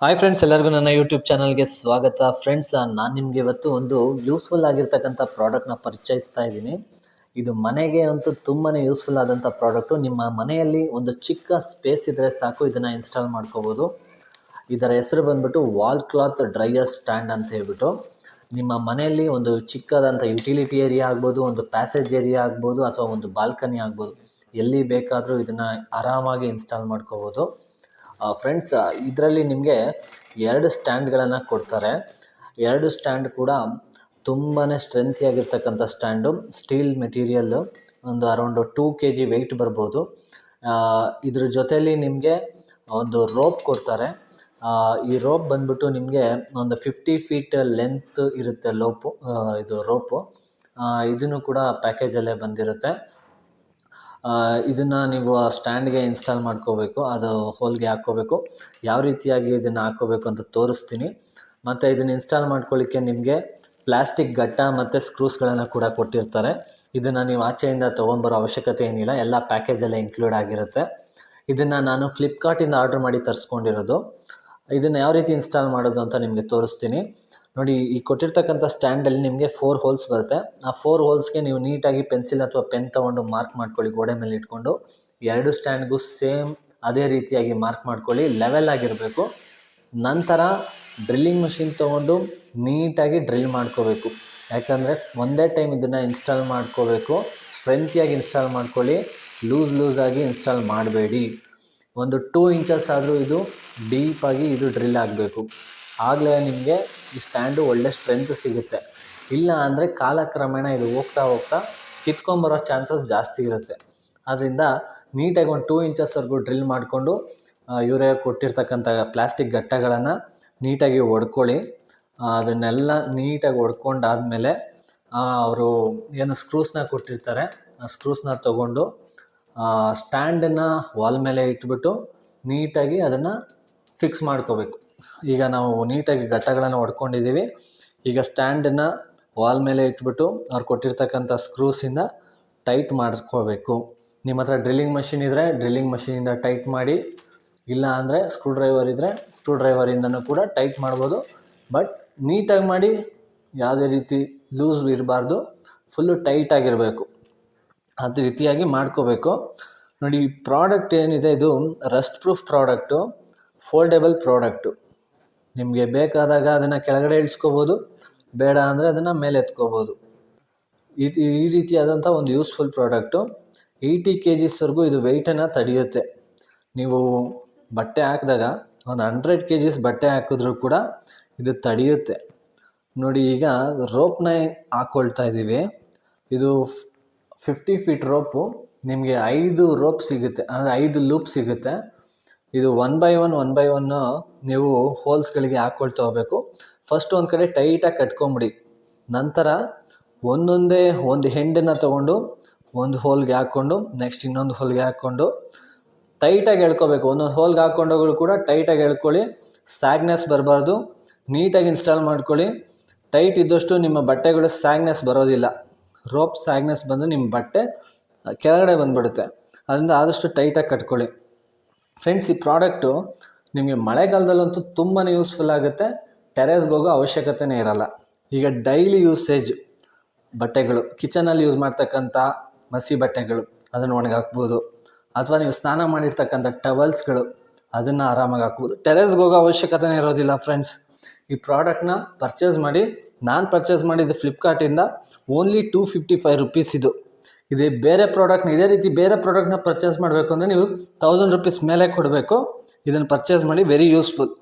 Hi friends ಎಲ್ಲರಿಗೂ ನನ್ನ YouTube ಚಾನಲ್ಗೆ ಸ್ವಾಗತ. ಫ್ರೆಂಡ್ಸ್ ನಾನು ನಿಮಗೆ ಇವತ್ತು ಒಂದು ಯೂಸ್ಫುಲ್ ಆಗಿರ್ತಕ್ಕಂಥ ಪ್ರಾಡಕ್ಟ್ನ ಪರಿಚಯಿಸ್ತಾ ಇದ್ದೀನಿ. ಇದು ಮನೆಗೆ ಅಂತೂ ತುಂಬಾ ಯೂಸ್ಫುಲ್ ಆದಂಥ ಪ್ರಾಡಕ್ಟು ನಿಮ್ಮ ಮನೆಯಲ್ಲಿ ಒಂದು ಚಿಕ್ಕ ಸ್ಪೇಸ್ ಇದ್ದರೆ ಸಾಕು, ಇದನ್ನು ಇನ್ಸ್ಟಾಲ್ ಮಾಡ್ಕೋಬೋದು. ಇದರ ಹೆಸರು ಬಂದ್ಬಿಟ್ಟು ವಾಲ್ ಕ್ಲಾತ್ ಡ್ರೈಯರ್ ಸ್ಟ್ಯಾಂಡ್ ಅಂತ ಹೇಳ್ಬಿಟ್ಟು. ನಿಮ್ಮ ಮನೆಯಲ್ಲಿ ಒಂದು ಚಿಕ್ಕದಂಥ ಯುಟಿಲಿಟಿ ಏರಿಯಾ ಆಗ್ಬೋದು, ಒಂದು ಪ್ಯಾಸೇಜ್ ಏರಿಯಾ ಆಗ್ಬೋದು, ಅಥವಾ ಒಂದು ಬಾಲ್ಕನಿ ಆಗ್ಬೋದು. ಎಲ್ಲಿ ಬೇಕಾದರೂ ಇದನ್ನು ಆರಾಮಾಗಿ ಇನ್ಸ್ಟಾಲ್ ಮಾಡ್ಕೋಬೋದು. ಫ್ರೆಂಡ್ಸ್ ಇದರಲ್ಲಿ ನಿಮಗೆ ಎರಡು ಸ್ಟ್ಯಾಂಡ್ಗಳನ್ನು ಕೊಡ್ತಾರೆ. ಎರಡು ಸ್ಟ್ಯಾಂಡ್ ಕೂಡ ತುಂಬಾ ಸ್ಟ್ರೆಂತಿಯಾಗಿರ್ತಕ್ಕಂಥ ಸ್ಟ್ಯಾಂಡು ಸ್ಟೀಲ್ ಮೆಟೀರಿಯಲ್ಲು ಒಂದು around two K G weight ಬರ್ಬೋದು ಇದ್ರ ಜೊತೆಯಲ್ಲಿ ನಿಮಗೆ ಒಂದು ರೋಪ್ ಕೊಡ್ತಾರೆ. ಈ ರೋಪ್ ಬಂದ್ಬಿಟ್ಟು ನಿಮಗೆ ಒಂದು ಫಿಫ್ಟಿ ಫೀಟ್ ಲೆಂತ್ ಇರುತ್ತೆ ಲೋಪು ಇದು ರೋಪು ಇದನ್ನು ಕೂಡ ಪ್ಯಾಕೇಜಲ್ಲೇ ಬಂದಿರುತ್ತೆ. ಇದನ್ನು ನೀವು ಆ ಸ್ಟ್ಯಾಂಡ್ಗೆ ಇನ್ಸ್ಟಾಲ್ ಮಾಡ್ಕೋಬೇಕು, ಅದು ಹೋಲ್ಗೆ ಹಾಕ್ಕೋಬೇಕು. ಯಾವ ರೀತಿಯಾಗಿ ಇದನ್ನು ಹಾಕ್ಕೋಬೇಕು ಅಂತ ತೋರಿಸ್ತೀನಿ. ಮತ್ತು ಇದನ್ನು ಇನ್ಸ್ಟಾಲ್ ಮಾಡ್ಕೊಳ್ಳಿಕ್ಕೆ ನಿಮಗೆ ಪ್ಲಾಸ್ಟಿಕ್ ಗಟ್ಟ ಮತ್ತು ಸ್ಕ್ರೂಸ್ಗಳನ್ನು ಕೂಡ ಕೊಟ್ಟಿರ್ತಾರೆ. ಇದನ್ನು ನೀವು ಆಚೆಯಿಂದ ತೊಗೊಂಬರೋ ಅವಶ್ಯಕತೆ ಏನಿಲ್ಲ, ಎಲ್ಲ ಪ್ಯಾಕೇಜಲ್ಲೇ ಇನ್ಕ್ಲೂಡ್ ಆಗಿರುತ್ತೆ. ಇದನ್ನು ನಾನು ಫ್ಲಿಪ್ಕಾರ್ಟಿಂದ ಆರ್ಡ್ರ್ ಮಾಡಿ ತರಿಸ್ಕೊಂಡಿರೋದು. ಇದನ್ನು ಯಾವ ರೀತಿ ಇನ್ಸ್ಟಾಲ್ ಮಾಡೋದು ಅಂತ ನಿಮಗೆ ತೋರಿಸ್ತೀನಿ. ನೋಡಿ, ಈ ಕೊಟ್ಟಿರ್ತಕ್ಕಂಥ ಸ್ಟ್ಯಾಂಡಲ್ಲಿ ನಿಮಗೆ ಫೋರ್ ಹೋಲ್ಸ್ ಬರುತ್ತೆ. ಆ ಫೋರ್ ಹೋಲ್ಸ್ಗೆ ನೀವು ನೀಟಾಗಿ ಪೆನ್ಸಿಲ್ ಅಥವಾ ಪೆನ್ ತೊಗೊಂಡು ಮಾರ್ಕ್ ಮಾಡ್ಕೊಳ್ಳಿ, ಗೋಡೆ ಮೇಲೆ ಇಟ್ಕೊಂಡು. ಎರಡು ಸ್ಟ್ಯಾಂಡ್ಗೂ ಸೇಮ್ ಅದೇ ರೀತಿಯಾಗಿ ಮಾರ್ಕ್ ಮಾಡ್ಕೊಳ್ಳಿ ಲೆವೆಲ್ ಆಗಿರಬೇಕು. ನಂತರ ಡ್ರಿಲ್ಲಿಂಗ್ ಮಷಿನ್ ತೊಗೊಂಡು ನೀಟಾಗಿ ಡ್ರಿಲ್ ಮಾಡ್ಕೋಬೇಕು. ಯಾಕಂದರೆ ಒಂದೇ ಟೈಮ್ ಇದನ್ನು ಇನ್ಸ್ಟಾಲ್ ಮಾಡ್ಕೋಬೇಕು. ಸ್ಟ್ರೆಂತಿಯಾಗಿ ಇನ್ಸ್ಟಾಲ್ ಮಾಡ್ಕೊಳ್ಳಿ ಲೂಸ್ ಲೂಸಾಗಿ ಇನ್ಸ್ಟಾಲ್ ಮಾಡಬೇಡಿ. ಒಂದು ಟೂ ಇಂಚಸ್ ಆದರೂ ಇದು ಡೀಪಾಗಿ ಇದು ಡ್ರಿಲ್ ಆಗಬೇಕು. ಆಗಲೇ ನಿಮಗೆ ಈ ಸ್ಟ್ಯಾಂಡು ಒಳ್ಳೆ ಸ್ಟ್ರೆಂತ್ ಸಿಗುತ್ತೆ. ಇಲ್ಲ ಅಂದರೆ ಕಾಲಕ್ರಮೇಣ ಇದು ಹೋಗ್ತಾ ಹೋಗ್ತಾ ಕಿತ್ಕೊಂಬರೋ ಚಾನ್ಸಸ್ ಜಾಸ್ತಿ ಇರುತ್ತೆ. ಆದ್ದರಿಂದ ನೀಟಾಗಿ ಒಂದು ಟೂ ಇಂಚಸ್ವರೆಗೂ ಡ್ರಿಲ್ ಮಾಡಿಕೊಂಡು ಇವರೇ ಕೊಟ್ಟಿರ್ತಕ್ಕಂಥ ಪ್ಲಾಸ್ಟಿಕ್ ಗಟ್ಟಗಳನ್ನು ನೀಟಾಗಿ ಒಡ್ಕೊಳ್ಳಿ. ಅದನ್ನೆಲ್ಲ ನೀಟಾಗಿ ಒಡ್ಕೊಂಡಾದಮೇಲೆ ಅವರು ಏನು ಸ್ಕ್ರೂಸ್ನ ಕೊಟ್ಟಿರ್ತಾರೆ, ಆ ಸ್ಕ್ರೂಸ್ನ ತಗೊಂಡು ಸ್ಟ್ಯಾಂಡನ್ನು ವಾಲ್ ಮೇಲೆ ಇಟ್ಬಿಟ್ಟು ನೀಟಾಗಿ ಅದನ್ನು ಫಿಕ್ಸ್ ಮಾಡ್ಕೋಬೇಕು. ಈಗ ನಾವು ನೀಟಾಗಿ ಘಟ್ಟಗಳನ್ನು ಹೊಡ್ಕೊಂಡಿದ್ದೀವಿ ಈಗ ಸ್ಟ್ಯಾಂಡನ್ನು ವಾಲ್ ಮೇಲೆ ಇಟ್ಬಿಟ್ಟು ಅವ್ರು ಕೊಟ್ಟಿರ್ತಕ್ಕಂಥ ಸ್ಕ್ರೂಸಿಂದ ಟೈಟ್ ಮಾಡ್ಕೋಬೇಕು. ನಿಮ್ಮ ಹತ್ರ ಡ್ರಿಲ್ಲಿಂಗ್ ಮಷಿನ್ ಇದ್ದರೆ ಡ್ರಿಲ್ಲಿಂಗ್ ಮಷಿನಿಂದ ಟೈಟ್ ಮಾಡಿ, ಇಲ್ಲ ಅಂದರೆ ಸ್ಕ್ರೂ ಡ್ರೈವರ್ ಇದ್ದರೆ ಸ್ಕ್ರೂ ಡ್ರೈವರಿಂದನೂ ಕೂಡ ಟೈಟ್ ಮಾಡ್ಬೋದು. ಬಟ್ ನೀಟಾಗಿ ಮಾಡಿ, ಯಾವುದೇ ರೀತಿ ಲೂಸ್ ಇರಬಾರ್ದು, ಫುಲ್ಲು ಟೈಟಾಗಿರಬೇಕು ಅದೇ ರೀತಿಯಾಗಿ ಮಾಡ್ಕೋಬೇಕು. ನೋಡಿ ಪ್ರಾಡಕ್ಟ್ ಏನಿದೆ ಇದು? Rust proof product, foldable product. ನಿಮಗೆ ಬೇಕಾದಾಗ ಅದನ್ನು ಕೆಳಗಡೆ ಇಳಿಸ್ಕೋಬೋದು, ಬೇಡ ಅಂದರೆ ಅದನ್ನು ಮೇಲೆ ಎತ್ಕೋಬೋದು. ಈ ಈ ರೀತಿಯಾದಂಥ ಒಂದು ಯೂಸ್ಫುಲ್ ಪ್ರಾಡಕ್ಟು ಏಯ್ಟಿ ಕೆ ಜಿಸ್ವರೆಗೂ ಇದು ವೆಯ್ಟನ್ನು ತಡೆಯುತ್ತೆ. ನೀವು ಬಟ್ಟೆ ಹಾಕಿದಾಗ ಒಂದು ಹಂಡ್ರೆಡ್ ಕೆ ಜಿಸ್ ಬಟ್ಟೆ ಹಾಕಿದ್ರೂ ಕೂಡ ಇದು ತಡೆಯುತ್ತೆ. ನೋಡಿ, ಈಗ ರೋಪ್ನ ಹಾಕ್ಕೊಳ್ತಾ ಇದ್ದೀವಿ ಇದು ಫಿಫ್ಟಿ ಫೀಟ್ ರೋಪು ನಿಮಗೆ ಐದು ರೋಪ್ ಸಿಗುತ್ತೆ, ಅಂದರೆ ಐದು ಲೂಪ್ ಸಿಗುತ್ತೆ. ಇದು one by one one by one ನೀವು ಹೋಲ್ಸ್ಗಳಿಗೆ ಹಾಕ್ಕೊಳ್ತಾ ಹೋಗಬೇಕು ಫಸ್ಟ್ ಒಂದು ಕಡೆ ಟೈಟಾಗಿ ಕಟ್ಕೊಂಬಿಡಿ. ನಂತರ ಒಂದೊಂದೇ ಒಂದು ಹೆಂಡನ್ನು ತೊಗೊಂಡು ಒಂದು ಹೋಲ್ಗೆ ಹಾಕ್ಕೊಂಡು ನೆಕ್ಸ್ಟ್ ಇನ್ನೊಂದು ಹೋಲ್ಗೆ ಹಾಕ್ಕೊಂಡು ಟೈಟಾಗಿ ಎಳ್ಕೊಬೇಕು. ಒಂದೊಂದು ಹೋಲ್ಗೆ ಹಾಕ್ಕೊಂಡೋಗಳು ಕೂಡ ಟೈಟಾಗಿ ಎಳ್ಕೊಳ್ಳಿ. ಸ್ಯಾಗ್ನೆಸ್ ಬರಬಾರ್ದು. ನೀಟಾಗಿ ಇನ್ಸ್ಟಾಲ್ ಮಾಡ್ಕೊಳ್ಳಿ. ಟೈಟ್ ಇದ್ದಷ್ಟು ನಿಮ್ಮ ಬಟ್ಟೆಗಳು ಸ್ಯಾಗ್ನೆಸ್ ಬರೋದಿಲ್ಲ. ರೋಪ್ ಸ್ಯಾಗ್ನೆಸ್ ಬಂದು ನಿಮ್ಮ ಬಟ್ಟೆ ಕೆಳಗಡೆ ಬಂದುಬಿಡುತ್ತೆ. ಅದರಿಂದ ಆದಷ್ಟು ಟೈಟಾಗಿ ಕಟ್ಕೊಳ್ಳಿ. ಫ್ರೆಂಡ್ಸ್ ಈ ಪ್ರಾಡಕ್ಟು ನಿಮಗೆ ಮಳೆಗಾಲದಲ್ಲಂತೂ ತುಂಬಾ ಯೂಸ್ಫುಲ್ ಆಗುತ್ತೆ. ಟೆರೇಸ್ಗೆ ಹೋಗೋ ಅವಶ್ಯಕತೆನೇ ಇರಲ್ಲ. ಈಗ ಡೈಲಿ ಯೂಸೇಜ್ ಬಟ್ಟೆಗಳು ಕಿಚನಲ್ಲಿ ಯೂಸ್ ಮಾಡ್ತಕ್ಕಂಥ ಮಸಿ ಬಟ್ಟೆಗಳು, ಅದನ್ನು ಒಣಗಾಕ್ಬೋದು. ಅಥವಾ ನೀವು ಸ್ನಾನ ಮಾಡಿರ್ತಕ್ಕಂಥ ಟವಲ್ಸ್ಗಳು ಅದನ್ನು ಆರಾಮಾಗಿ ಹಾಕ್ಬೋದು. ಟೆರೇಸ್ಗೆ ಹೋಗೋ ಅವಶ್ಯಕತೆನೇ ಇರೋದಿಲ್ಲ ಫ್ರೆಂಡ್ಸ್ ಈ ಪ್ರಾಡಕ್ಟ್ನ ಪರ್ಚೇಸ್ ಮಾಡಿ, ನಾನು ಪರ್ಚೇಸ್ ಮಾಡಿದ್ದು ಫ್ಲಿಪ್ಕಾರ್ಟಿಂದ only two fifty five rupees ಇದು. ಇದೇ ಬೇರೆ ಪ್ರಾಡಕ್ಟ್ನ ಇದೇ ರೀತಿ ಬೇರೆ ಪ್ರಾಡಕ್ಟ್ನ ಪರ್ಚೇಸ್ ಮಾಡಬೇಕು ಅಂದರೆ ನೀವು ತೌಸಂಡ್ ರುಪೀಸ್ ಮೇಲೆ ಕೊಡಬೇಕು. ಇದನ್ನು ಪರ್ಚೇಸ್ ಮಾಡಿ ವೆರಿ ಯೂಸ್ಫುಲ್